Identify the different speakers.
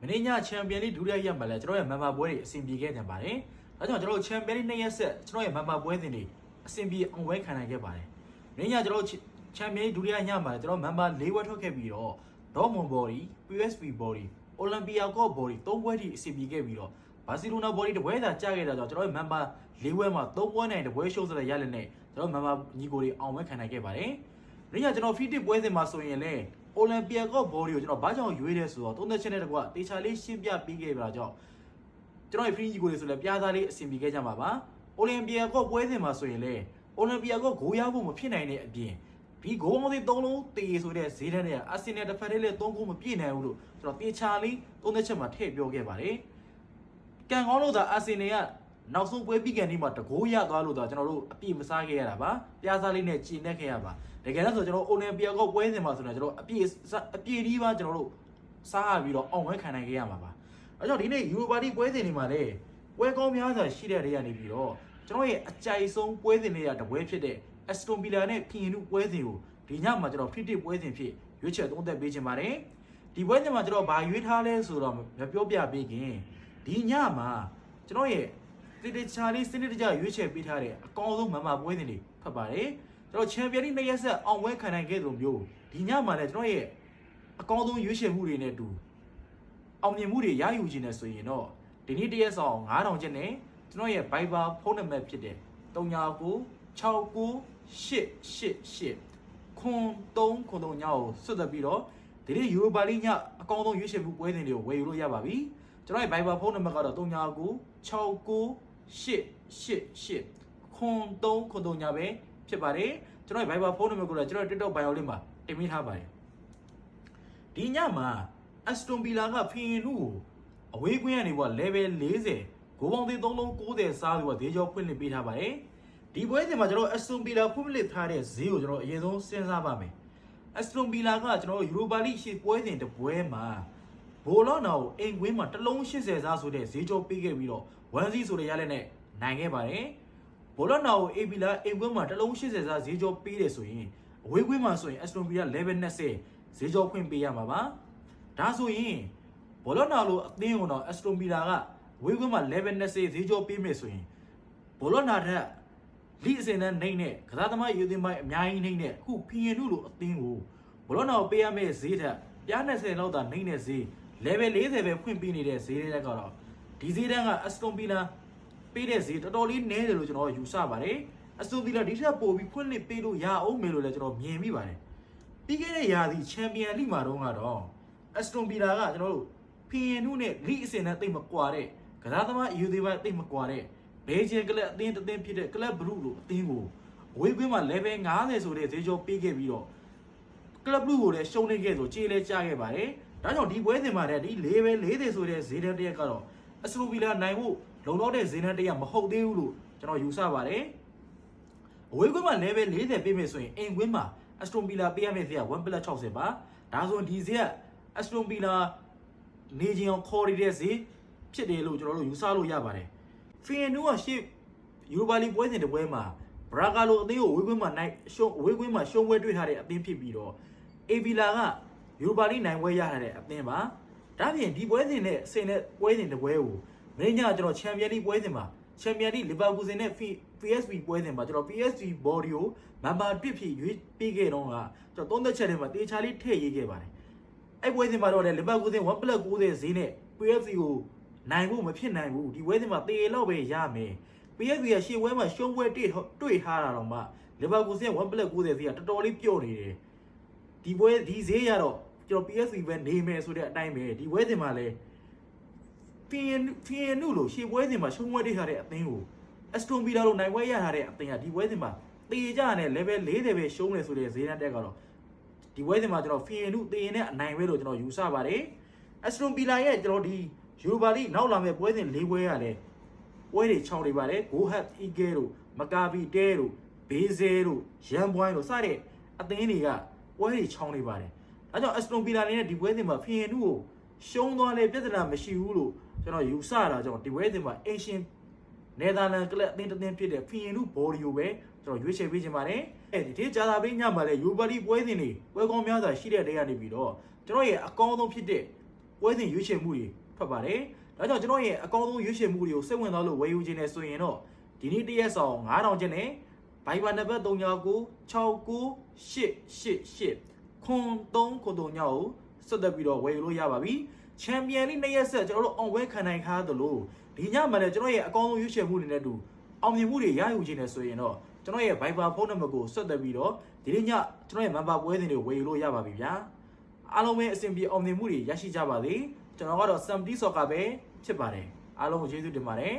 Speaker 1: မင်းညချန်ပီယံလိဒုတိယရက်မှာလဲကျွန်တော်ရဲ့မန်မာပွဲတွေအဆင်ပြေခဲ့ကြပါတယ်။ဒါကြောင့်ကျွန်တော်ချန်ပီယံလိနှစ်ရက်ဆက်ကျွန်တော်ရဲ့မန်မာပွဲစဉ်တွေအဆင်ပြေအောင်ဝဲခံနိုင်ခဲ့ပါတယ်။မင်းညကျွန်တော်ချန်ပီယံလိဒုတိယညမှာလဲကျွန်တော်မန်မာ၄ပွဲထွက်ခဲ့ပြီးတော့ဒေါ်မွန်ဘော်ဒီ PSV ဘော်ဒီအိုလံပီယာကော့ဘော်ဒီ၃ပွဲထိအဆင်ပြေခဲ့ပြီးတော့ဘာစီလိုနာဘော်ဒီတစ်ပွဲသာကြာခဲ့တာကြောင့်ကျွန်တော်ရဲ့မန်မာ၄ပွဲမှာ၃ပွဲနိုင်တစ်ပွဲရှုံးစတဲ့ရလက်နဲ့ကျွန်တော်မန်မာညီကိုတွေအောင်ဝဲခံနိုင်ခဲ့ပါတယ်။မင်းညကျွန်တော်ဖီတစ်ပွဲစဉ်မှာဆိုရင်လည်း အိုလံပီယာကော့ဘော်ဒီကိုကျွန်တော်ဘာကြောင့်ရွေးလဲဆိုတော့သုံးသက်ချက်နဲ့တကွတေချာလေးရှင်းပြပေးခဲ့ပြတာကြောင့်ကျွန်တော်ရဲ့ free ကြီးကိုလေးဆိုလည်းပြားသားလေးအဆင်ပြေခဲ့ကြမှာပါအိုလံပီယာကော့ပွဲစဉ်မှာဆိုရင်လည်းအိုလံပီယာကော့ဂိုးရဖို့မဖြစ်နိုင်တဲ့အပြင်ဒီဂိုးအောင်စီ၃လုံးတေဆိုတဲ့ဈေးတန်းတွေကအာဆင်နယ်တစ်ဖက်တည်းလည်း၃ခုမပြည့်နိုင်ဘူးလို့ကျွန်တော်တေချာလေးသုံးသက်ချက်မှာထည့်ပြောခဲ့ပါတယ်ကံကောင်းလို့သာအာဆင်နယ်က နောက်ဆုံးပွဲပြီးကန်ဒီမှာတကိုးရသွားလို့သာကျွန်တော်တို့အပြည့်မစားခဲ့ရတာပါပြားစားလေးနဲ့ကြည်နေခဲ့ရပါတကယ်လို့ဆိုကျွန်တော်အိုလံပီယာကော့ပွဲစဉ်မှာဆိုတော့ကျွန်တော်အပြည့်အပြည့်ဒီပါကျွန်တော်တို့စားရပြီးတော့အောင်ဝဲခံနိုင်ခဲ့ရမှာပါအဲကြောင့်ဒီနေ့ယူရိုပါတီပွဲစဉ်တွေမှာလည်းပွဲကောင်းများစွာရှိတဲ့နေရာနေပြီးတော့ကျွန်တော်ရဲ့အကြိုက်ဆုံးပွဲစဉ်တွေကတပွဲဖြစ်တဲ့အက်စတွန်ဗီလာနဲ့ဖီယင်နုပွဲစဉ်ကိုဒီညမှာကျွန်တော်ဖရီတစ်ပွဲစဉ်ဖြစ်ရွေးချယ်သုံးသပ်ပေးခြင်းပါတယ်ဒီပွဲစဉ်မှာကျွန်တော်ဘာရွေးထားလဲဆိုတော့မပြောပြပေးခင်ဒီညမှာကျွန်တော်ရဲ့ တိတိကျလေးစနစ်တကျရွေးချယ်ပေးထားတဲ့အကောင်းဆုံးမမပွဲစဉ်တွေဖတ်ပါတယ်ကျွန်တော်ချန်ပီယံလိနှစ်ရက်ဆက်အောင်ပွဲခံနိုင်ခဲ့သလိုမျိုးဒီညမှာလည်းကျွန်တော်ရဲ့အကောင်းဆုံးရွေးချယ်မှုတွေနဲ့အတူအောင်မြင်မှုတွေရယူခြင်းနဲ့ဆိုရင်တော့ဒီနေ့တရက်ဆောင်9000ကျပ်နဲ့ကျွန်တော်ရဲ့ Viber ဖုန်းနံပါတ်ဖြစ်တဲ့39969888ခွန်3ခွန်3ညကိုဆွတ်သက်ပြီးတော့ဒီနေ့ယူရိုပါလိညအကောင်းဆုံးရွေးချယ်မှုပွဲစဉ်တွေကိုဝယ်ယူလို့ရပါပြီကျွန်တော်ရဲ့ Viber ဖုန်းနံပါတ်ကတော့ 39969888ခွန်3ခွန်3ညပဲဖြစ်ပါတယ်ကျွန်တော်ရဲ့ Viber ဖုန်းနံပါတ်ကိုလည်းကျွန်တော် TikTok bio လေးမှာတင်ပေးထားပါတယ်ဒီညမှာ Aston Villa ကဖီယင်နူကိုအဝေးကွင်းကနေပေါ့ level 40ဂိုးပေါင်းသေး3လုံး90စားပြီးတော့ဒေးကြောဖွင့်လှစ်ပေးထားပါတယ်ဒီပွဲစဉ်မှာကျွန်တော် Aston Villa ဖွင့်လှစ်ထားတဲ့ဈေးကိုကျွန်တော်အရင်ဆုံးစဉ်းစားပါမယ် Aston Villa ကကျွန်တော် Europa League ရှေ့ပွဲစဉ်တစ်ပွဲမှာ ဘိုလော့နာကိုအိမ်ကွင်းမှာတစ်လုံး80စားဆိုတဲ့ဈေးကြောပေးခဲ့ပြီးတော့1စီဆိုတဲ့ရလက်နဲ့နိုင်ခဲ့ပါတယ်ဘိုလော့နာကိုအေဗီလာအိမ်ကွင်းမှာတစ်လုံး80စားဈေးကြောပေးတယ်ဆိုရင်အဝေးကွင်းမှာဆိုရင် Aston Villa level 20ဈေးကြောဖွင့်ပေးရမှာပါဒါဆိုရင်ဘောလော့နာလိုအသင်းကတော့ Aston Villa ကဝေးကွင်းမှာ level 20ဈေးကြောပေးမယ်ဆိုရင်ဘောလော့နာထက်လိအစင်နဲ့နှိမ့်နဲ့ကစားသမားယူသင်းပိုင်းအများကြီးနှိမ့်နဲ့အခုဖီယန်နုလိုအသင်းကိုဘောလော့နာကိုပေးရမယ့်ဈေးထက်ပြား20လောက်သာနှိမ့်တဲ့ဈေး level 40ပဲဖွင့်ပေးနေတဲ့ဈေးတွေကတော့ဒီဈေးတန်းက Aston Villa ပေးတဲ့ဈေးတော်တော်လေးနည်းတယ်လို့ကျွန်တော်ယူဆပါတယ်။ Aston Villa ဒီထက်ပိုပြီးဖွင့်လှစ်ပေးလို့ရအောင်မယ်လို့လည်းကျွန်တော်မြင်မိပါတယ်။ပြီးခဲ့တဲ့ရာသီချန်ပီယံလိမှာတော့ကတော့ Aston Villa ကကျွန်တော်တို့ဖီယန်နုနဲ့လိအစင်နဲ့တိတ်မကွာတဲ့ကစားသမားအယူသေးပိုင်းတိတ်မကွာတဲ့ဘယ်ချင်ကလပ်အသင်းတစ်သင်းဖြစ်တဲ့ကလပ်ဘလူးလိုအသင်းကိုအဝေးကွင်းမှာ level 90ဆိုတဲ့ဈေးကြောပေးခဲ့ပြီးတော့ကလပ်ဘလူးကိုလည်းရှုံးနေခဲ့ဆိုကြေးလဲကြားခဲ့ပါတယ်။ ဒါကြောင့်ဒီပွဲစဉ်မှာလည်းဒီ level 40ဆိုတဲ့ဈေးတန်းတစ်ရက်ကတော့ Aston Villa နိုင်ဖို့လုံလောက်တဲ့ဈေးတန်းတစ်ရက်မဟုတ်သေးဘူးလို့ကျွန်တော်ယူဆပါတယ်။အဝေးကွင်းမှာ level 40ပေးမယ်ဆိုရင်အိမ်ကွင်းမှာ Aston Villa ပေးရမယ့်ဈေးက 1+60 ပါ။ဒါဆိုရင်ဒီဈေးက Aston Villa နေချင်းအောင်ခေါ်ရတဲ့ဈေးဖြစ်တယ်လို့ကျွန်တော်တို့ယူဆလို့ရပါတယ်။ဖီယန်နူကရှေ့ယူရိုပါလီပွဲစဉ်တစ်ပွဲမှာဘရာဂါလိုအသင်းကိုဝေးကွင်းမှာနိုင်ရှုံးဝေးကွင်းမှာရှုံးပွဲတွေ့ထားတဲ့အသင်းဖြစ်ပြီးတော့အေဗီလာက ယူရိုပါလီနိုင်ပွဲရထားတဲ့အသင်းပါ။ဒါပြင်ဒီပွဲစဉ်နဲ့အစင်နဲ့ပွဲစဉ်တစ်ပွဲကိုမင်းညကျွန်တော်ချန်ပီယံလိပွဲစဉ်မှာချန်ပီယံလိလီဗာပူးစဉ်နဲ့ PSV ပွဲစဉ်မှာကျွန်တော် PSV body ကိုမန်ပါတစ်ဖြစ်ရွေးပေးခဲ့တော့ကကျွန်တော်သုံးသက်ချက်ထဲမှာတေချာလေးထည့်ရေးခဲ့ပါတယ်။အဲ့ပွဲစဉ်မှာတော့လေလီဗာပူးစဉ် 1+90 ဈေးနဲ့ PSV ကိုနိုင်ဖို့မဖြစ်နိုင်ဘူးဒီပွဲစဉ်မှာတေလောက်ပဲရမယ် PSV ကရှေ့ဝဲမှာရှုံးပွဲတွေ့တွေ့ထားတာတော့မှလီဗာပူးစဉ် 1+90 ဈေးကတော်တော်လေးပြော့နေတယ်ဒီပွဲဒီဈေးရတော့ ကျွန်တော် PSV ပဲနေမယ်ဆိုတဲ့အတိုင်းပဲဒီပွဲစဉ်မှာလည်းဖီယန်ဖီယန်နုလို့ရှေ့ပွဲစဉ်မှာရှုံးပွဲတွေ့ထားတဲ့အသင်းကိုအက်စတွန်ဗီလာလို့နိုင်ပွဲရထားတဲ့အသင်းကဒီပွဲစဉ်မှာတေကြနဲ့ level 40ပဲရှုံးနေဆိုတဲ့ဈေးတန်းတက်ကတော့ဒီပွဲစဉ်မှာကျွန်တော်ဖီယန်နုတေရင်နဲ့အနိုင်ပဲလို့ကျွန်တော်ယူဆပါတယ်အက်စတွန်ဗီလာရဲ့ကျွန်တော်ဒီယူရိုပါလိနောက်လာမဲ့ပွဲစဉ်၄ပွဲရလဲပွဲတွေခြောက်နေပါတယ်ဂိုဟတ်အီဂဲတို့မကာဗီတဲတို့ဘေးဇဲတို့ရန်ပွိုင်းတို့စတဲ့အသင်းတွေကပွဲတွေခြောက်နေပါတယ် အဲကြောင့်အက်စတွန်ဗီလာနဲ့ဒီပွဲစဉ်မှာဖီယန်နုကိုရှုံးသွားလေပြဿနာမရှိဘူးလို့ကျွန်တော်ယူဆတာကြောင့်ဒီပွဲစဉ်မှာအင်ရှင်နယ်သာလန်ကလပ်အသင်းတစ်သင်းဖြစ်တဲ့ဖီယန်နုဘော်ဒီယိုပဲကျွန်တော်ရွေးချယ်ပေးခြင်းပါတယ်အဲဒီဒီဂျာသာပင်းညမှာလဲယူပါလီပွဲစဉ်တွေပွဲကောင်းများစွာရှိတဲ့တဲကနေပြီးတော့ကျွန်တော်ရဲ့အကောင်းဆုံးဖြစ်တဲ့ပွဲစဉ်ရွေးချယ်မှုတွေထွက်ပါတယ်ဒါကြောင့်ကျွန်တော်ရဲ့အကောင်းဆုံးရွေးချယ်မှုတွေကိုစိတ်ဝင်စားလို့ဝယ်ယူခြင်းနဲ့ဆိုရင်တော့ဒီနေ့တရက်ဆောင်9000ကျပ်နဲ့ Viber နံပါတ်39969888 ခွန်3ခွန်3ညကိုဆက်သက်ပြီးတော့ဝယ်ယူလို့ရပါပြီချန်ပီယံလိနှစ်ရက်ဆက်ကျွန်တော်တို့အောင်ပွဲခံနိုင်ခါသလိုဒီညမှာလည်းကျွန်တော်ရဲ့အကောင်းဆုံးရွေးချယ်မှုတွေနဲ့အတူအောင်မြင်မှုတွေရယူခြင်းနဲ့ဆိုရင်တော့ကျွန်တော်ရဲ့ Viber ဖုန်းနံပါတ်ကိုဆက်သက်ပြီးတော့ဒီနေ့ညကျွန်တော်ရဲ့ member ပွဲစဉ်တွေဝယ်ယူလို့ရပါပြီဗျာအားလုံးပဲအဆင်ပြေအောင်မြင်မှုတွေရရှိကြပါစေကျွန်တော်ကတော့ Samdi Soccer ပဲဖြစ်ပါတယ်အားလုံးကိုကျေးဇူးတင်ပါတယ်